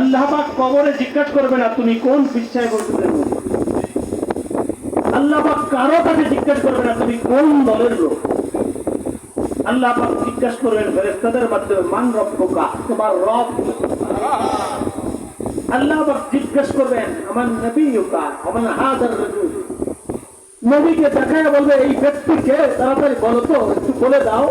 আল্লাহ পাক কবরে জিজ্ঞাসা করবে না, তুমি কোন বিশ্বায় বলতে আল্লাহ পাক কারও কাছে জিজ্ঞাসা করবে না, তুমি কোন দলের লোক? আল্লাহ পাক জিজ্ঞাসা করবেন ফেরেস্তাদের মাধ্যমে মান রব্বকা? তোমার রব কে? আল্লাহ পাক জিজ্ঞাসা করবেন, আমার নবীকা আমার হাজার নবীকে দেখায় বলবে, এই ব্যক্তিকে তাড়াতাড়ি বলো তো, একটু বলে দাও।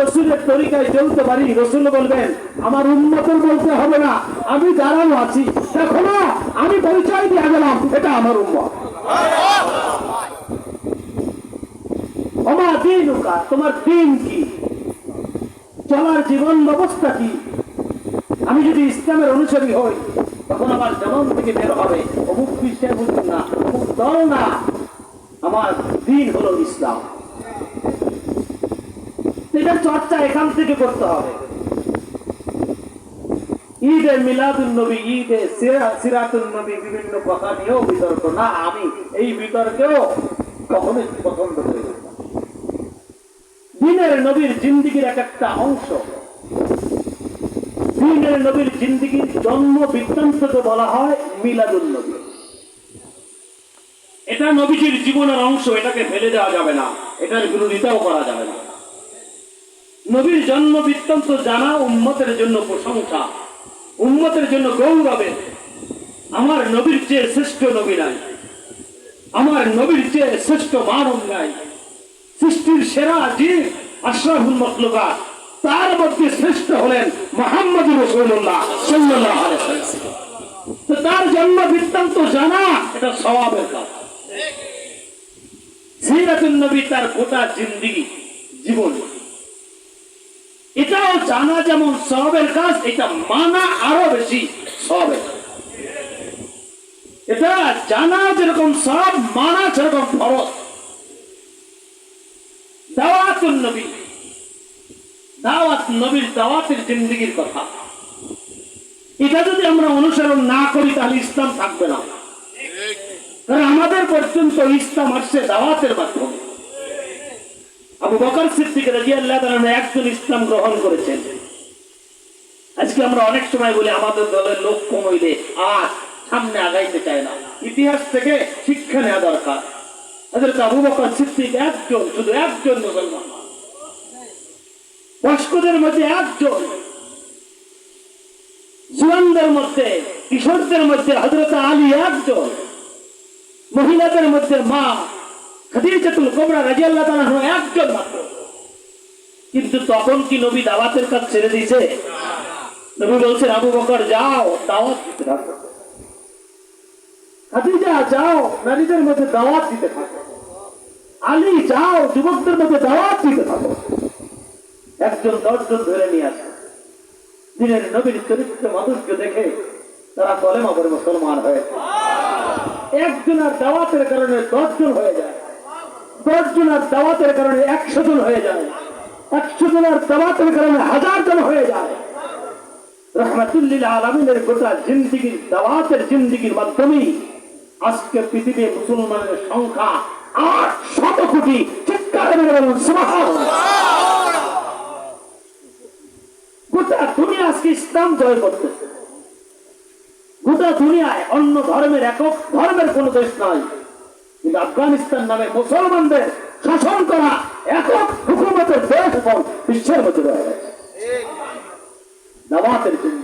রসুলের তরিকায় চলতে পারি রসুল বলবেন, আমার উন্নতর বলতে হবে না, আমি দাঁড়ানো আছি। দেখো না, আমি পরিচয় দিয়ে গেলাম, এটা আমার উন্মত তোমার দিন কি? চলার জীবন ব্যবস্থা কি? আমি যদি ইসলামের অনুসারী হই, তখন আমার জনম থেকে বের হবে। অমুক বলছেন না, অমুক দল না। আমার দিন হলো ইসলাম। এটার চর্চা এখান থেকে করতে হবে। ঈদে মিলাদুল নবী, ঈদে সিরাতুল নবী বিভিন্ন কথা নিয়েও বিতর্ক। না, আমি এই বিতর্কেও কখনোই পছন্দ করি দিনের নবীর জিন্দিগির এক একটা অংশ। দিনের নবীর জিন্দিগির জন্ম বৃত্তান্তকে বলা হয় মিলাদুল নবী। এটা নবীজির জীবনের অংশ, এটাকে ফেলে দেওয়া যাবে না। এটার বিরোধিতাও করা যাবে না। নবীর জন্ম বৃত্তান্ত জানা উম্মতের জন্য প্রশংসা, উম্মতের জন্য গৌরবের আমার নবীর চেয়ে শ্রেষ্ঠ নবী নাই। আমার নবীর চেয়ে শ্রেষ্ঠ মানব নাই। সৃষ্টির সেরা জীব আশরাফুল মখলুকা তার মধ্যে শ্রেষ্ঠ হলেন মোহাম্মদ রসুল্লাহ। তো তার জন্ম বৃত্তান্ত জানা, এটা স্বভাবের কাজ। সিরাতুল নবী তার গোটা জিন্দিগি, জীবন। এটাও জানা যেমন সবের কাজ, এটা মানা আরও বেশি সবের এটা জানা যেরকম সব, মানা সেরকম ফরজ। দাওয়াতুল নবী। দাওয়াত নবীর দাওয়াতের জিন্দগির কথা। এটা যদি আমরা অনুসরণ না করি, তাহলে ইসলাম থাকবে না। কারণ আমাদের পর্যন্ত ইসলাম আসছে দাওয়াতের মাধ্যমে। আবু বকর সিদ্দিক রাজিয়াল্লাহ তাআলা একজন ইসলাম গ্রহণ করেছেন। আজকে আমরা অনেক সময় বলি, আমাদের দলের লোক কম হইলে আর সামনে আগাইতে চায় না। ইতিহাস থেকে শিক্ষা নেওয়া দরকার। হযরত আবু বকর সিদ্দিক একজন, শুধু একজন মুসলমান। বয়স্কদের মধ্যে একজন। জুয়ানদের মধ্যে, কিশোরদের মধ্যে হজরত আলী একজন। মহিলাদের মধ্যে মা খাদিজাতুল কোবরা রাজিয়াল্লাহ তাআলা একজন মাত্র। কিন্তু তখন কি নবী দাওয়াতের কাজ ছেড়ে দিয়েছে? নবী বলছেন, আবু বকর, যাও, দাওয়াত দিতে থাকো। খাদিজা, যাও, নারীদের মধ্যে দাওয়াত দিতে থাকো। আলী, যাও, যুবকদের মধ্যে দাওয়াত দিতে থাকো। একজন, দশজন ধরে নিয়ে আসে। দিনের নবীর চরিত্র মানুষকে দেখে তারা কলেমা করে মুসলমান হয়ে একজনের দাওয়াতের কারণে দশজন হয়ে যায়। দশজনের দাওয়াতের কারণে একশো জন হয়ে যায়। একশো জনের দাওয়াতের কারণে হাজার জন হয়ে যায়। জিন্দিগির আজকে মুসলমানের সংখ্যা আট শত কোটি। গোটা দুনিয়া আজকে ইসলাম জয় করতেছে। গোটা দুনিয়ায় অন্য ধর্মের একক ধর্মের কোন দেশ নাই। কিন্তু আফগানিস্তান নামে মুসলমানদের শাসন করা একক হুকুমতের দেশ এবং বিশ্বের মধ্যে রয়ে গেছে। দাওয়াতের জন্য।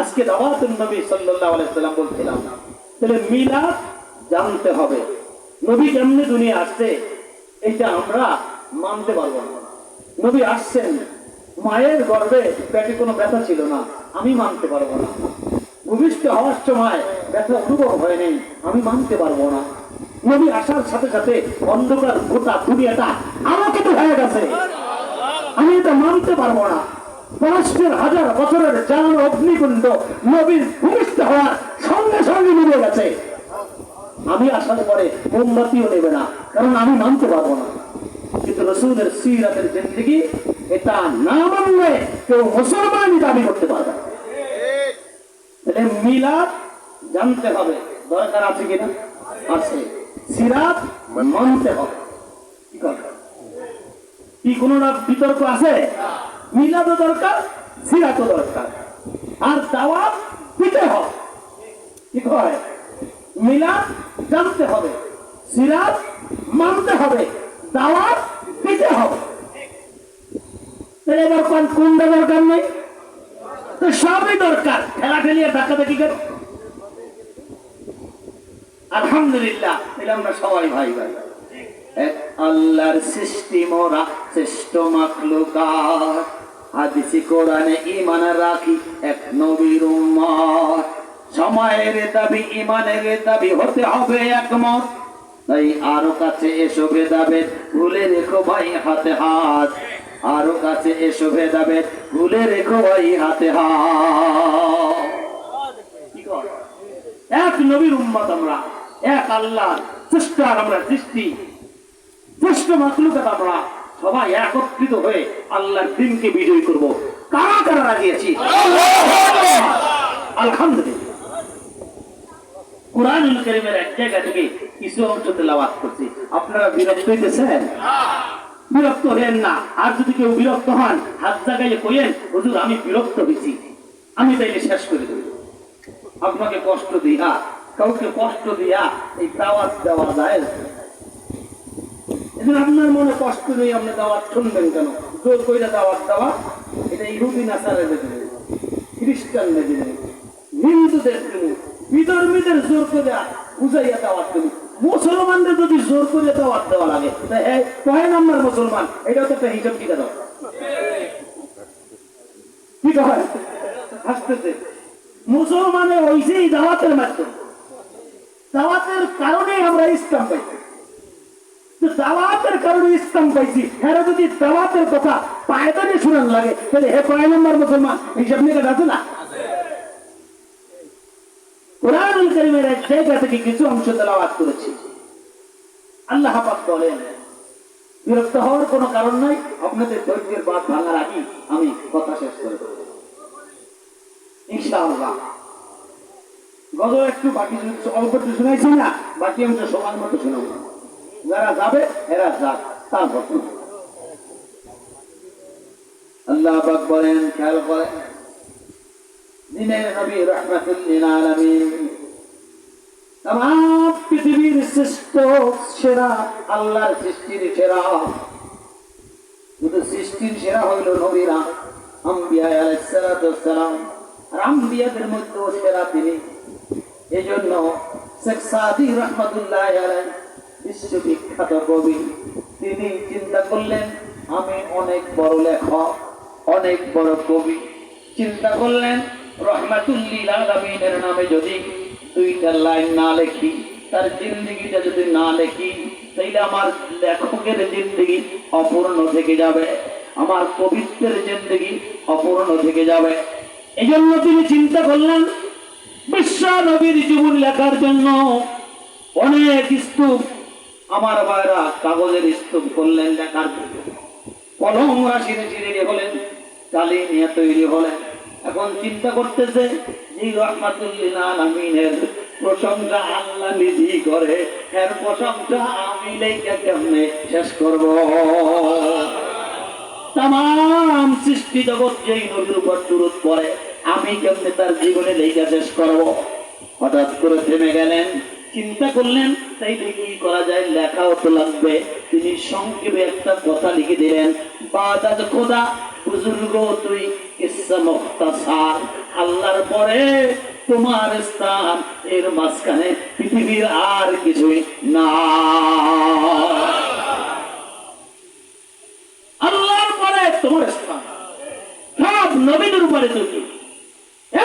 আজকে দাওয়াতুল নবী সাল্লাল্লাহু আলাইহি সাল্লাম বলছিলাম, তাহলে মিলাদ জানতে হবে। নবী কেমনে দুনিয়া আসছে, এটা আমরা মানতে পারব না। নবী আসছেন, মায়ের গর্ভে পেটে কোনো ব্যথা ছিল না, আমি মানতে পারব না। ভূমিষ্ঠ হওয়ার সময় ব্যথা অনুভব হয়নি, আমি মানতে পারব না। নবী আসার সাথে সাথে অন্ধকার গোটা দুনিয়াটা আলোকিত হয়ে গেছে। আমি এটা মানতে পারব না। পরস্পর হাজার বছরের জ্বালানো অগ্নিকুণ্ড নবীর ভূমিষ্ঠ হওয়ার সঙ্গে সঙ্গে মিলে গেছে। আমি আসার পরে মোমবাতিও নেবে না, কারণ আমি মানতে পারব না। কিন্তু রসুলের সিরাতের জিন্দগি এটা না মানলে কেউ মুসলমানই দাবি করতে পারবে মিলাদ জানতে হবে, দরকার আছে কিনা? আছে। সিরাত মানতে হবে। কি? কোনো বিতর্ক আছে? মিলাদও দরকার সিরাতও দরকার। আর দাওয়াত দিতে হবে। কি হয়? মিলাদ জানতে হবে, সিরাত মানতে হবে, দাওয়াত দিতে হবে। এবার কোন কোনটা দরকার নেই? তো সবই দরকার। ঠেলা ঠেলিয়ে ধাক্কা দেখি কেন আলহামদুলিল্লাহ তাহলে আমরা সবাই ভাই ভাই। আল্লাহর সৃষ্টি শ্রেষ্ঠ হাদিসি, কোরআনে ইমান রাখি এক নবীর উম্মত। সময়ের দাবি ইমানের দাবি হতে হবে একমত। তাই আরও কাছে এসো ভেদাভেদ, ভুলে রেখো ভাই হাতে হাত। আরও কাছে এসো ভেদাভেদ, ভুলে রেখো ভাই হাতে হাত। এক নবীর উম্মত আমরা। এক আল্লাহ আর আমরা সৃষ্টি। শ্রেষ্ঠ মাতলুকাত আমরা। সবাই একত্রিত হয়ে আল্লাহর দিনকে বিজয়ী করব। কারা কারা রাজিয়েছি আলহামদুলিল্লাহ। কোরআনুল করিমের এক জায়গা থেকে কিছু অংশ তেলাওয়াত করছি। আপনারা বিরক্ত হইতেছেন? বিরক্ত হলেন না। আর যদি কেউ বিরক্ত হন হাত জায়গায় কইেন হুজুর আমি বিরক্ত হয়েছি আমি তাইলে শেষ করে দেব। আপনাকে কষ্ট দিয়া কাউকে কষ্ট দিয়া এই দাওয়াত দেওয়া যায় না। এজন্য আপনার মনে কষ্ট নেই আপনি দাওয়াত শুনবেন কেন? জোর কইরা দাওয়াত দেওয়া, এটা ইহুদি নাসারের দেবে খ্রিস্টান দেবে হিন্দুদের দেবে বিধর্মীদের জোর করে বুঝাইয়া দাওয়াত দেবে। মুসলমানদের যদি জোর করে দাওয়াত দেওয়া লাগে কয় নাম্বার মুসলমান? এটাও তো একটা হিসাব টিকা দাও ঠিক হয় হাসতেছে। মুসলমানে হইছে এই দাওয়াতের মাধ্যমে। দাওয়াতের কারণে আমরা ইসলাম পাইছি। দাওয়াতের কারণে ইসলাম পাইছি হ্যাঁ যদি দাওয়াতের কথা পায়দানে শুনান লাগে, তাহলে হে কয় নম্বর মুসলমান হিসাব নিয়ে আছে না? কোরআনুল করিমের এক জায়গা থেকে কিছু অংশ তেলাওয়াত করেছি। আল্লাহ পাক বলেন, বিরক্ত হওয়ার কোনো কারণ নাই, আপনাদের ধৈর্যের বাদ ভাঙার আগে আমি কথা শেষ করে দেব। ইনশাআল্লাহ। গত একটু বাকি অল্প একটু শুনাইছি না, বাকি অংশ সমান মতো শুনাবো। যারা যাবে, এরা যাক তারপর শুনব। আল্লাহ পাক বলেন, খেয়াল করেন। সেরা, আল্লাহর সৃষ্টির সেরা। শুধু সৃষ্টির সেরা হইল নবীরা, আম্বিয়া আলাইসালাম আর আম্বিয়াদের সেরা তিনি। এই জন্য শেখ সাদি রহমতুল্লাহ বিশ্ববিখ্যাত কবি, তিনি চিন্তা করলেন, আমি অনেক বড় লেখক, অনেক বড় কবি। চিন্তা করলেন, রহমাতুল্লিল নামে যদি দুইটা লাইন না লেখি, তার জিন্দগিটা যদি না লেখি, তাইলে আমার লেখকের জিন্দগি অপূর্ণ থেকে যাবে, আমার কবিত্বের জিন্দগি অপূর্ণ থেকে যাবে। এই জন্য তিনি চিন্তা করলেন বিশ্ব নবীর জীবন লেখার জন্য অনেক স্তূপ আমার ভাইরা কাগজের স্তূপ করলেন লেখার জন্য। কলম রাশিরে চিরে হলেন কালি নিয়ে তৈরি হলেন। এখন চিন্তা করতেছে প্রশংসা আল্লাহ নিধি করে। এর প্রশংসা আমি শেষ করব? তাম সৃষ্টি জগৎ যেই নদীর উপর চুরুত পড়ে আমি কেমনে তার জীবনে লেখা শেষ করব? হঠাৎ করে থেমে গেলেন, চিন্তা করলেন, তাই কি করা যায় লেখাও তো লাগবে। তিনি সংক্ষেপে একটা কথা লিখে দিলেন বাদাদ খোদা, বুজুর্গ, তুই কিসা মুখতাসার? আল্লাহর পরে তোমার স্থান, এর মাঝখানে পৃথিবীর আর কিছুই না আল্লাহর পরে তোমার স্থান। সব নবীদের উপরে তুমি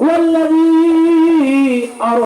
হুয়াল্লাযী